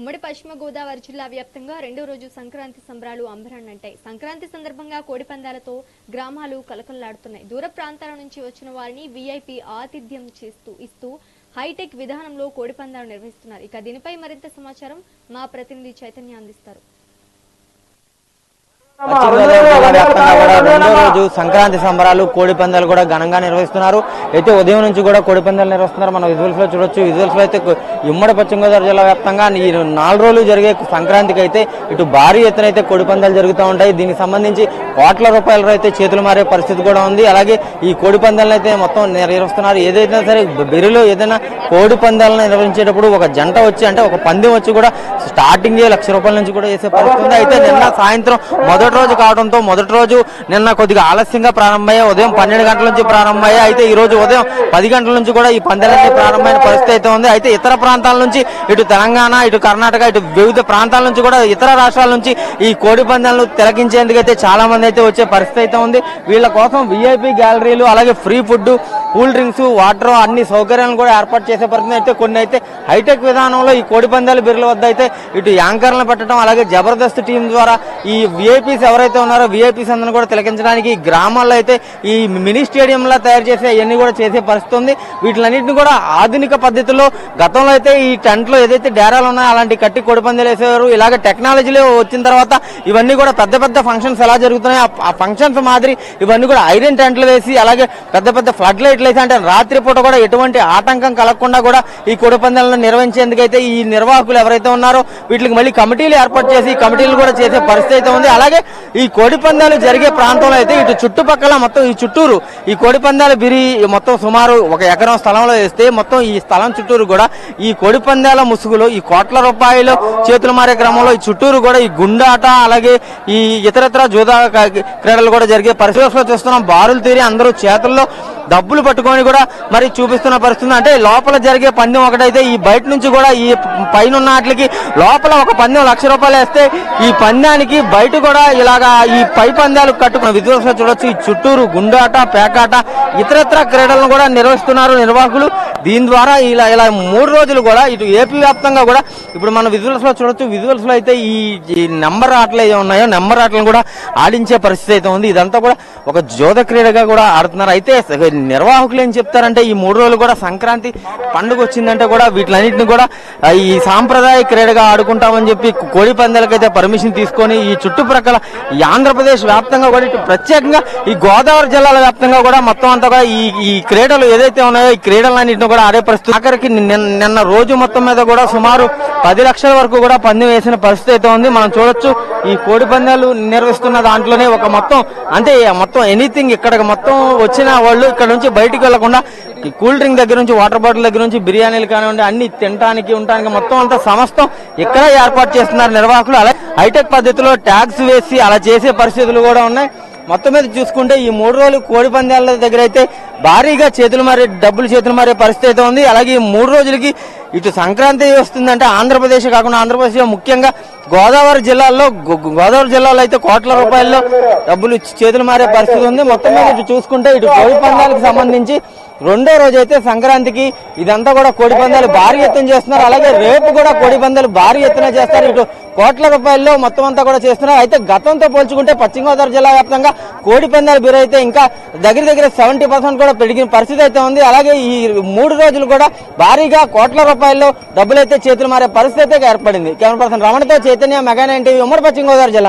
ఉమ్మడి పశ్చిమ గోదావరి జిల్లా వ్యాప్తంగా రెండో రోజు సంక్రాంతి సంబరాలు అంబరాన్నంటాయి. సంక్రాంతి సందర్భంగా కోడి పందాలతో గ్రామాలు కలకల్లాడుతున్నాయి. దూర ప్రాంతాల నుంచి వచ్చిన వారిని వీఐపీ ఆతిథ్యం చేస్తూ ఇస్తూ హైటెక్ విధానంలో కోడి పందాలు నిర్వహిస్తున్నారు. ఇక దీనిపై మరింత సమాచారం మా ప్రతినిధి చైతన్య అందిస్తారు. వ్యాప్తంగా కూడా రెండో రోజు సంక్రాంతి సంబరాలు కోడి పందాలు కూడా ఘనంగా నిర్వహిస్తున్నారు. అయితే ఉదయం నుంచి కూడా కోడి పందాలు నిర్వహిస్తున్నారు. మనం విజువల్స్లో చూడొచ్చు. విజువల్స్లో అయితే ఉమ్మడి పశ్చిమ గోదావరి జిల్లా వ్యాప్తంగా ఈ నాలుగు రోజులు జరిగే సంక్రాంతికి అయితే ఇటు భారీ ఎత్తున అయితే కోడి పందాలు జరుగుతూ ఉంటాయి. దీనికి సంబంధించి కోట్ల రూపాయలు అయితే చేతులు మారే పరిస్థితి కూడా ఉంది. అలాగే ఈ కోడి పందాలను అయితే మొత్తం నిర్వహిస్తున్నారు ఏదైనా సరే బెరిలో ఏదైనా కోడి పందాలను నిర్వహించేటప్పుడు ఒక జంట వచ్చి అంటే ఒక పందెం వచ్చి కూడా స్టార్టింగ్ లక్ష రూపాయల నుంచి కూడా వేసే పరిస్థితి ఉంది. అయితే నిన్న సాయంత్రం మొదటి రోజు కావడంతో మొదటి రోజు నిన్న కొద్దిగా ఆలస్యంగా ప్రారంభమయ్యాయి ఉదయం పన్నెండు గంటల నుంచి ప్రారంభమయ్యాయి అయితే ఈ రోజు ఉదయం పది గంటల నుంచి కూడా ఈ పందాలన్నీ ప్రారంభమైన పరిస్థితి అయితే ఉంది. అయితే ఇతర ప్రాంతాల నుంచి ఇటు తెలంగాణ ఇటు కర్ణాటక ఇటు వివిధ ప్రాంతాల నుంచి కూడా ఇతర రాష్ట్రాల నుంచి ఈ కోడి పందాలను తిలకించేందుకు అయితే చాలా మంది అయితే వచ్చే పరిస్థితి అయితే ఉంది. వీళ్ళ కోసం వీఐపీ గ్యాలరీలు అలాగే free food cool drinks water అన్ని సౌకర్యాలను కూడా ఏర్పాటు చేసే పరిస్థితి అయితే కొన్ని అయితే హైటెక్ విధానంలో ఈ కోడి పందాల బిర్ల వద్ద అయితే ఇటు యాంకర్లను పెట్టడం అలాగే జబర్దస్త్ టీం ద్వారా ఈ విఐపీస్ ఎవరైతే ఉన్నారో విఐపీస్ అందరూ కూడా తిలకించడానికి ఈ గ్రామాల్లో అయితే ఈ మినీ స్టేడియంలా తయారు చేసే అవన్నీ కూడా చేసే పరిస్థితి ఉంది. వీటిలన్నింటినీ కూడా ఆధునిక పద్ధతిలో గతంలో అయితే ఈ టెంట్లో ఏదైతే డేరాలు ఉన్నాయో అలాంటి కట్టి కోడి పందాలు వేసేవారు ఇలాగే టెక్నాలజీలో వచ్చిన తర్వాత ఇవన్నీ కూడా పెద్ద పెద్ద ఫంక్షన్స్ ఎలా జరుగుతున్నాయి ఆ- ఆ ఫంక్షన్స్ మాదిరి ఇవన్నీ కూడా ఐరన్ టెంట్లు వేసి అలాగే పెద్ద పెద్ద ఫ్లడ్ లైట్లు వేసి అంటే రాత్రిపూట కూడా ఎటువంటి ఆటంకం కలగకుండా కూడా ఈ కోడి పందాలను నిర్వహించేందుకైతే ఈ నిర్వాహకులు ఎవరైతే ఉన్నారో వీటికి మళ్ళీ కమిటీలు ఏర్పాటు చేసి కమిటీలు కూడా చేసే పరిస్థితి అయితే ఉంది. అలాగే ఈ కోడిపందాలు జరిగే ప్రాంతంలో అయితే ఇటు చుట్టుపక్కల మొత్తం ఈ చుట్టూరు ఈ కోడిపందాల బిరి మొత్తం సుమారు ఒక ఎకరం స్థలంలో వేస్తే మొత్తం ఈ స్థలం చుట్టూరు కూడా ఈ కోడిపందాల ముసుగులో ఈ కోట్ల రూపాయలు చేతులు మారే క్రమంలో ఈ చుట్టూరు కూడా ఈ గుండాట అలాగే ఈ ఇతరత్ర జూదా క్రీడలు కూడా జరిగే పరిస్థితుల్లో చూస్తున్నాం. బారులు తీరి అందరూ చేతుల్లో డబ్బులు పట్టుకొని కూడా మరి చూపిస్తున్న పరిస్థితి. అంటే లోపల జరిగే పందెం ఒకటైతే ఈ బయట నుంచి కూడా ఈ పైన ఉన్న వాటికి లోపల ఒక పందెం లక్ష రూపాయలు వేస్తే ఈ పందానికి బయట కూడా ఇలాగా ఈ పై పందాలు కట్టుకున్న విధ్వంసం చూడొచ్చు. ఈ చుట్టూరు గుండాట పేకాట ఇతరత్ర క్రీడలను కూడా నిర్వహిస్తున్నారు నిర్వాహకులు. దీని ద్వారా ఇలా ఇలా మూడు రోజులు కూడా ఇటు ఏపీ వ్యాప్తంగా కూడా ఇప్పుడు మనం విజువల్స్లో చూడొచ్చు. విజువల్స్లో అయితే ఈ నెంబర్ ఆటలు ఏవి ఉన్నాయో నెంబర్ ఆటలను కూడా ఆడించే పరిస్థితి అయితే ఉంది. ఇదంతా కూడా ఒక జోద క్రీడగా కూడా ఆడుతున్నారు. అయితే నిర్వాహకులు ఏం చెప్తారంటే ఈ మూడు రోజులు కూడా సంక్రాంతి పండుగ వచ్చిందంటే కూడా వీటిలన్నింటిని కూడా ఈ సాంప్రదాయ క్రీడగా ఆడుకుంటామని చెప్పి కోడి పందాలకైతే పర్మిషన్ తీసుకొని ఈ చుట్టుప్రక్కల ఈ ఆంధ్రప్రదేశ్ వ్యాప్తంగా కూడా ఇటు ప్రత్యేకంగా ఈ గోదావరి జిల్లాల వ్యాప్తంగా కూడా మొత్తం అంతా కూడా ఈ ఈ క్రీడలు ఏదైతే ఉన్నాయో ఈ క్రీడలన్నింటిని కూడా ఆడే పరిస్థితి. ఆఖరికి నిన్న రోజు మొత్తం మీద కూడా సుమారు పది లక్షల వరకు కూడా పందెం వేసిన పరిస్థితి అయితే ఉంది. మనం చూడొచ్చు ఈ కోడి పందాలు నిర్వహిస్తున్న దాంట్లో దాంట్లోనే ఒక మొత్తం అంటే మొత్తం ఎనీథింగ్ ఇక్కడ మొత్తం వచ్చిన వాళ్ళు ఇక్కడ నుంచి బయటికి వెళ్ళకుండా కూల్ డ్రింక్ దగ్గర నుంచి వాటర్ బాటిల్ దగ్గర నుంచి బిర్యానీలు కానివ్వండి అన్ని తినడానికి ఉండడానికి మొత్తం అంతా సమస్తం ఇక్కడ ఏర్పాటు చేస్తున్నారు నిర్వాహకులు. అలా హైటెక్ పద్ధతిలో ట్యాక్స్ వేసి అలా చేసే పరిస్థితులు కూడా ఉన్నాయి. మొత్తం మీద చూసుకుంటే ఈ మూడు రోజులు కోడి పందాల దగ్గర అయితే భారీగా చేతులు మారే డబ్బులు చేతులు మారే పరిస్థితి అయితే ఉంది. అలాగే ఈ మూడు రోజులకి ఇటు సంక్రాంతి వస్తుందంటే ఆంధ్రప్రదేశ్ కాకుండా ఆంధ్రప్రదేశ్ ముఖ్యంగా గోదావరి జిల్లాల్లో గో- గోదావరి జిల్లాలో అయితే కోట్ల రూపాయల్లో డబ్బులు చేతులు మారే పరిస్థితి ఉంది. మొత్తం మీద ఇటు చూసుకుంటే ఇటు కోడి పందాలకు సంబంధించి రెండో రోజు అయితే సంక్రాంతికి ఇదంతా కూడా కోడి పందాలు భారీ ఎత్తున చేస్తున్నారు. అలాగే రేపు కూడా కోడి పందాలు భారీ ఎత్తున చేస్తారు. ఇటు కోట్ల రూపాయల్లో మొత్తం అంతా కూడా చేస్తున్నారు. అయితే గతంతో పోల్చుకుంటే పశ్చిమ గోదావరి జిల్లా వ్యాప్తంగా కోడి పందాల బిర అయితే ఇంకా దగ్గర దగ్గర సెవెంటీ పర్సెంట్ కూడా పెరిగిన పరిస్థితి అయితే ఉంది. అలాగే ఈ మూడు రోజులు కూడా భారీగా కోట్ల రూపాయల్లో డబ్బులైతే చేతులు మారే పరిస్థితి అయితే ఏర్పడింది. కెమెరా పర్సన్ రమణతో చైతన్య మెగా నైన్ టీవీ ఉమ్మడి పశ్చిమ గోదావరి జిల్లా